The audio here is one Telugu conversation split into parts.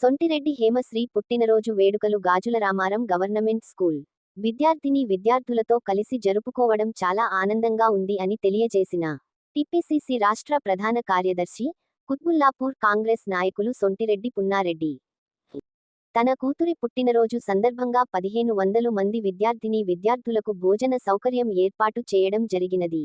సొంటిరెడ్డి హేమశ్రీ పుట్టినరోజు వేడుకలు గాజుల రామారం గవర్నమెంట్ స్కూల్. విద్యార్థిని విద్యార్థులతో కలిసి జరుపుకోవడం చాలా ఆనందంగా ఉంది అని తెలియజేసిన టిపిసిసి రాష్ట్ర ప్రధాన కార్యదర్శి కుత్బుల్లాపూర్ కాంగ్రెస్ నాయకులు సొంటిరెడ్డి పున్నారెడ్డి. తన కూతురి పుట్టినరోజు సందర్భంగా పదిహేను వందలు మంది విద్యార్థిని విద్యార్థులకు భోజన సౌకర్యం ఏర్పాటు చేయడం జరిగినది.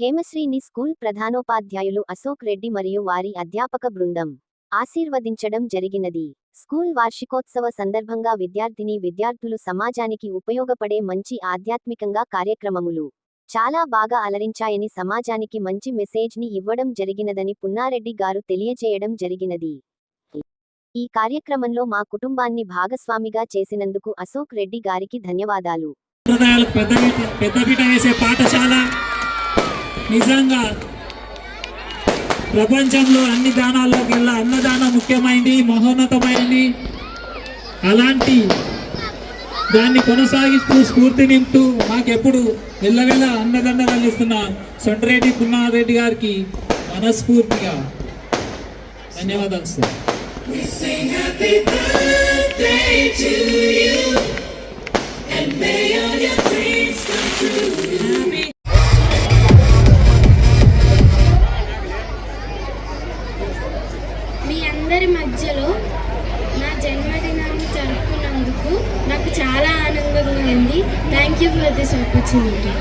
హేమశ్రీని స్కూల్ ప్రధానోపాధ్యాయులు అశోక్ రెడ్డి మరియు వారి అధ్యాపక బృందం ఆశీర్వదించడం జరిగినది. స్కూల్ వార్షికోత్సవ సందర్భంగా విద్యార్థిని విద్యార్థులు సమాజానికి ఉపయోగపడే మంచి ఆధ్యాత్మికంగా కార్యక్రమములు చాలా బాగా అలరించాయని సమాజానికి మంచి మెసేజ్ని ఇవ్వడం జరిగినదని పున్నారెడ్డి గారు తెలియజేయడం జరిగినది. ఈ కార్యక్రమంలో మా కుటుంబాన్ని భాగస్వామిగా చేసినందుకు అశోక్ రెడ్డి గారికి ధన్యవాదాలు. పెద్దపీట వేసే పాఠశాల నిజంగా ప్రపంచంలో అన్ని దానాల్లోకి వెళ్ళా. అన్నదానం ముఖ్యమైనది మహోన్నతమైనది అలాంటి దాన్ని కొనసాగిస్తూ స్ఫూర్తి నింపుతూ మాకెప్పుడు వెళ్ళవేళ అన్నదండలు అందిస్తున్న సొంటరెడ్డి పున్నారెడ్డి గారికి మనస్ఫూర్తిగా ధన్యవాదాలు సార్. మీ అందరి మధ్యలో నా జన్మదినాన్ని జరుపుకున్నందుకు నాకు చాలా ఆనందంగా ఉంది. Thank you for this opportunity